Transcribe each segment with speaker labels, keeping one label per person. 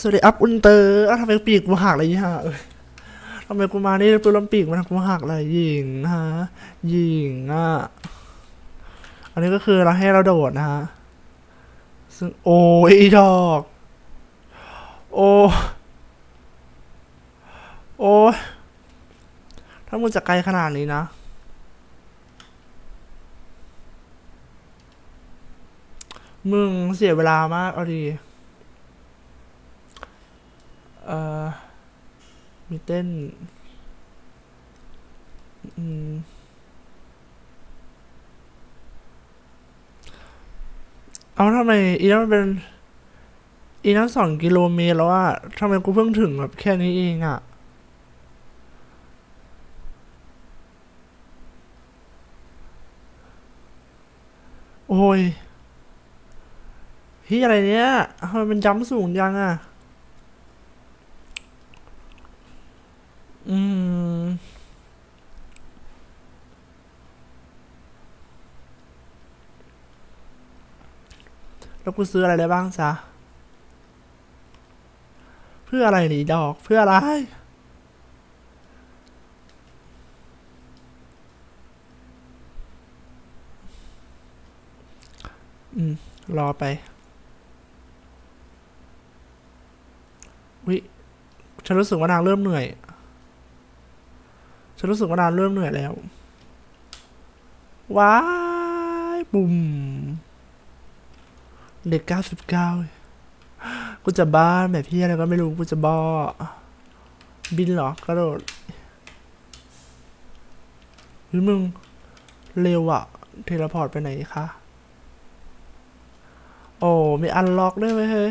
Speaker 1: สวัสดีอัพอุนเตอร์อ้าวทำไมปีกกูหักอะไรยี่ห้าเอ้ยทำไมกูมานี่ตัวลำปีกมันกูหักอะไรหญิงนะฮะหญิงอะ อันนี้ก็คือเราให้เราโดดนะฮะ ซึ่งโอ้ยดอก โอ้โอ้ถ้ามึงจะไกลขนาดนี้นะมึงเสียเวลามากเอาดี เอ่อมีเต้น อืม เอาทำไมอีนั่นมันเป็น อีนั่นสองกิโลเมตรแล้วอะทำไมกูเพิ่งถึงแบบแค่นี้เองอะโอ้ยพี่อะไรเนี้ยทำไมมันจำสูงจังอะ แล้วกูซื้ออะไรได้บ้างจ๊ะเพื่ออะไรหนีดอกเพื่ออะไร อืม รอไปวิฉันรู้สึกว่านางเริ่มเหนื่อย ฉันรู้สึกว่านางเริ่มเหนื่อยแล้ว ว้ายบุ่ม เด็กเก้าสิบเก้ากูจะบ้าแบบพี่อะไรก็ไม่รู้กูจะบ้าบินเหรอกระโดดหรือมึง เร็วอะเทเลพอร์ตไปไหนคะ โอ้มีอันล็อกด้วยไหมเฮ้ย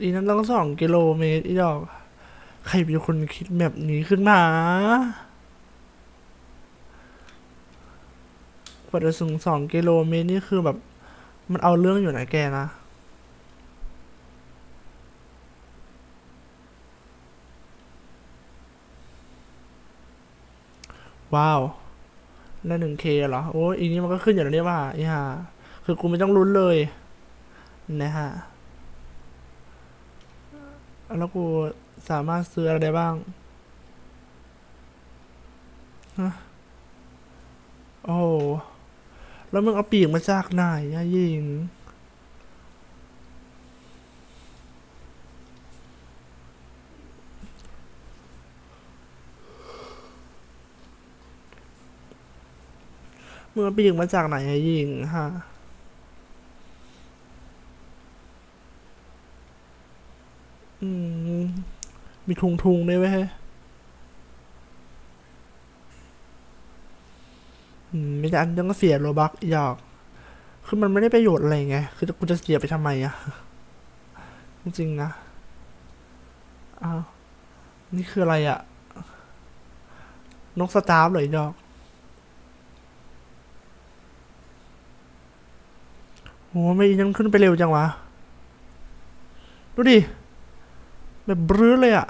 Speaker 1: อีนั้นต้องสองกิโลเมตรอีดอก ใครเป็นคนคิดแบบนี้ขึ้นมา กว่าจะถึงสองกิโลเมตรนี่คือแบบ มันเอาเรื่องอยู่นะแกนะว้าวได้หนึ่งเคเหรอ โอ้ยอีนี้มันก็ขึ้นอยู่แล้วเนี่ยว่าอีห่าคือกูไม่ต้องลุ้นเลย นะฮะ แล้วกูสามารถซื้ออะไรได้บ้างฮะโอ้ แล้วมึงเอาปีกมาจากไหนอะยิง มึงเอาปีกมาจากไหนอะยิงฮะอืม มีทุงทุงๆด้วยเว้อืม ไม่ได้อันยังก็เสียโลบักอีกอย่างคือมันไม่ได้ประโยชน์อะไรไง คือกูจะเสียไปทำไมอะจริงๆนะ อ้าว นี่คืออะไรอะนกสตาร์ฟเหรออีดอกโหไม่ยังขึ้นไปเร็วจังวะ ดูดิ แบบบรื้อเลยอะ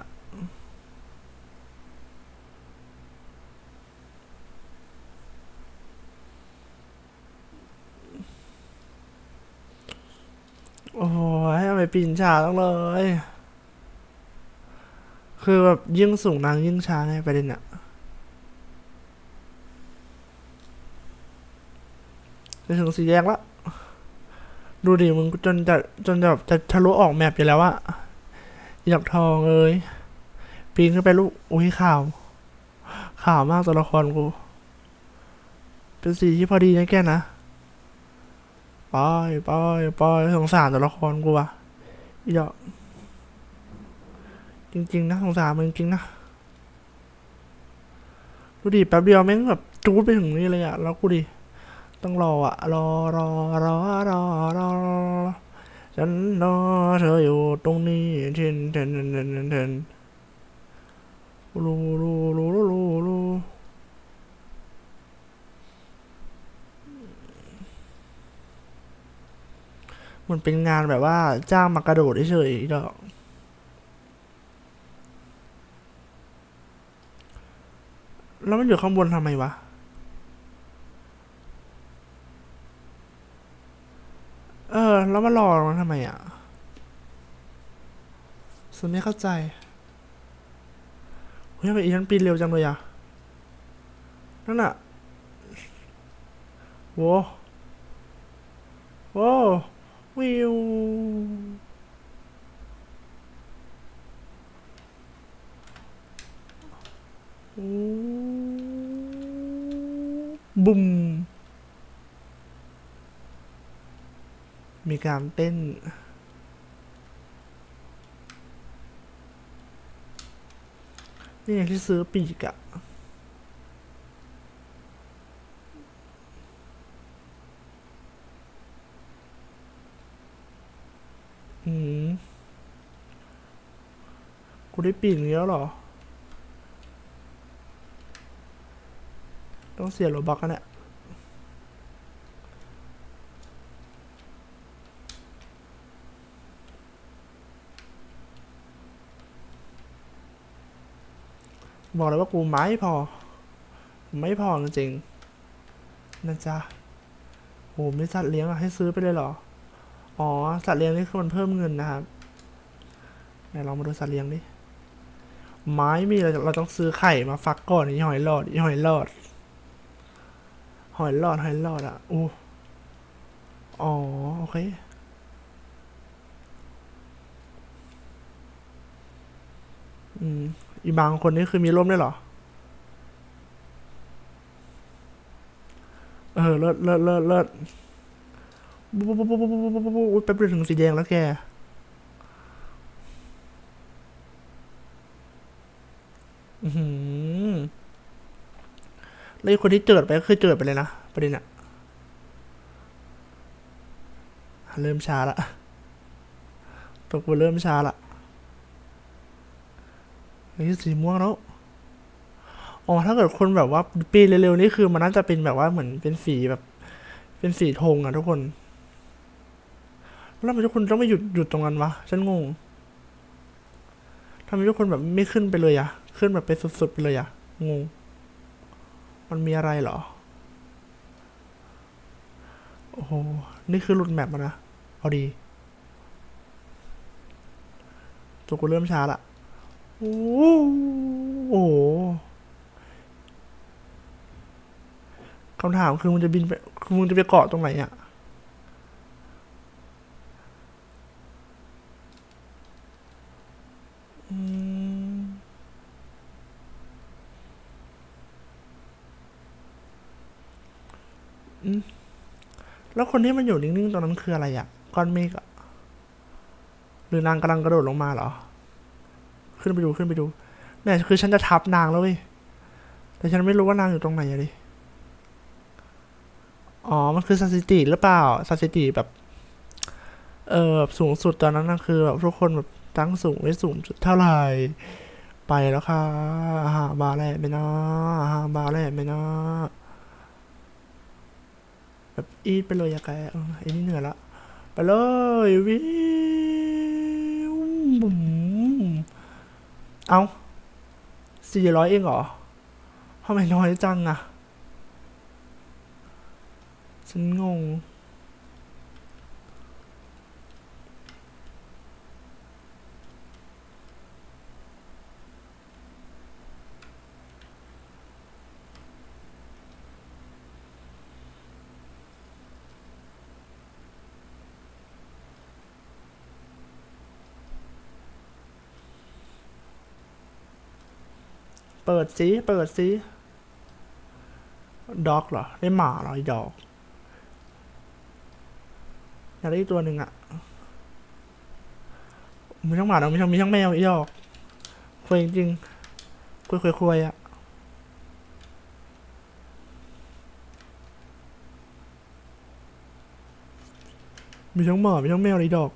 Speaker 1: โอ้ยทำ ไมปีนช้าจังเลย คือแบบยิ่งสูงนางยิ่งช้าไงประเด็นอะจะถึงสีแยกละ ดูดิมึงจนจะจนจะแบบจะทะลุออกแมปอยู่แล้วอะหยอกทองเอ้ยปีนขึ้นไปลูกโอ้ยข่าว ข่าวมากตัวละครกู เป็นสีที่พอดีนะแกนะปอยปอยปอยสงสารตัวละครกูอะ อีดอกจริง ๆ นะสงสารมึงจริงๆนะดูดิแป๊บเดียวแม่งแบบจูดไปถึงนี่เลยอะแล้วกูดิต้องรออะรอรอรอรอรอฉันรอเธออยู่ตรงนี้เทนเทนเทนเทนเทนเทนรูรูรูรูรู มันเป็นงานแบบว่าจ้างมากระโดดเฉยๆดอกแล้วมันอยู่ข้างบนทำไมวะ เออ แล้วมารอมันทำไมอะฉันไม่เข้าใจ เฮ้ยทำไมอีนั้นปีนเร็วจังเลยอะ นั่นอะโว้โว้ วิวบุ้มมีการเต้น นี่ไงที่ซื้อปีกอะ อืมกูได้ปีกอย่างนี้แล้วหรอ ต้องเสียโลบักกันเนี่ยบอกเลยว่ากูไม่พอ ไม่พอจริงๆนะจ๊ะโหมีสัตว์เลี้ยงอะให้ซื้อไปเลยเหรอ อ๋อ สัตว์เลี้ยงนี่คือมันเพิ่มเงินนะครับไหนลองมาดูสัตว์เลี้ยงดิ ไม้มีเราเราต้องซื้อไข่มาฟักก่อนอีหอยหลอดอีหอยหลอด หอยหลอดหอยหลอดอะอู้อ๋อ โอเคอืมอีบางคนนี่คือมีร่มได้เหรอ เออ เลิศเลิศเลิศเลิศ บปุ๊บปุ๊บปุ๊บปุ๊บปุ๊บปุ๊บอุ๊ยแป๊บเดียวถึงสีแดงแล้วแก อือหือแล้วไอ้คนที่เจิดไปก็คือเจิดไปเลยนะประเด็นอะเริ่มช้าละตัวกูเริ่มช้าละเฮ้ยสีม่วงแล้วอ๋อถ้าเกิดคนแบบว่าปีเร็วๆนี่คือมันน่าจะเป็นแบบว่าเหมือนเป็นสีแบบ เป็นสีธงอะทุกคน แล้วทำไมทุกคนต้องไม่หยุดหยุดตรงนั้นวะ ฉันงงทำไมทุกคนแบบไม่ขึ้นไปเลยอะขึ้นแบบไปสุดๆไปเลยอะงง มันมีอะไรเหรอ โอ้โห นี่คือหลุดแมปมานะเอาดี ตัวกูเริ่มช้าละ โอ้โหคำถามคือมึงจะบินไป คือมึงจะไปเกาะตรงไหนอะ แล้วคนที่มันอยู่นิ่งๆตรงนั้นคืออะไรอะก้อนเมฆอะหรือนางกำลังกระโดดลงมาเหรอ ขึ้นไปดูขึ้นไปดูเนี่ยคือฉันจะทับนางแล้วเว้ยแต่ฉันไม่รู้ว่านางอยู่ตรงไหนอะดิอ๋อ มันคือสถิติหรือเปล่าสถิติแบบ เออแบบสูงสุดตอนนั้นนะคือแบบทุกคนแบบตั้งสูงไว้สูงสุดเท่าไหร่ ไปแล้วค่ะอาหาบาร์แรกไหมนะอาหาบาร์แรกไหมนะ แบบอีทไปเลยอะแกออไอ้นี่เหนื่อยละไปเลยวิวบุ๋มเอาสี่ร้อยเองเหรอทำไมน้อยจังอะฉันงง เปิดสิ เปิดสิ ด็อกเหรอ ได้หมาเหรอไอ้ดอก อยากได้ตัวหนึ่งอะมีทั้งหมาแล้วมีทั้งมีทั้งแมวไอ้ดอกคุยจริงคุยคุยคุยอะมีทั้งหมามีทั้งแมวไอ้ดอก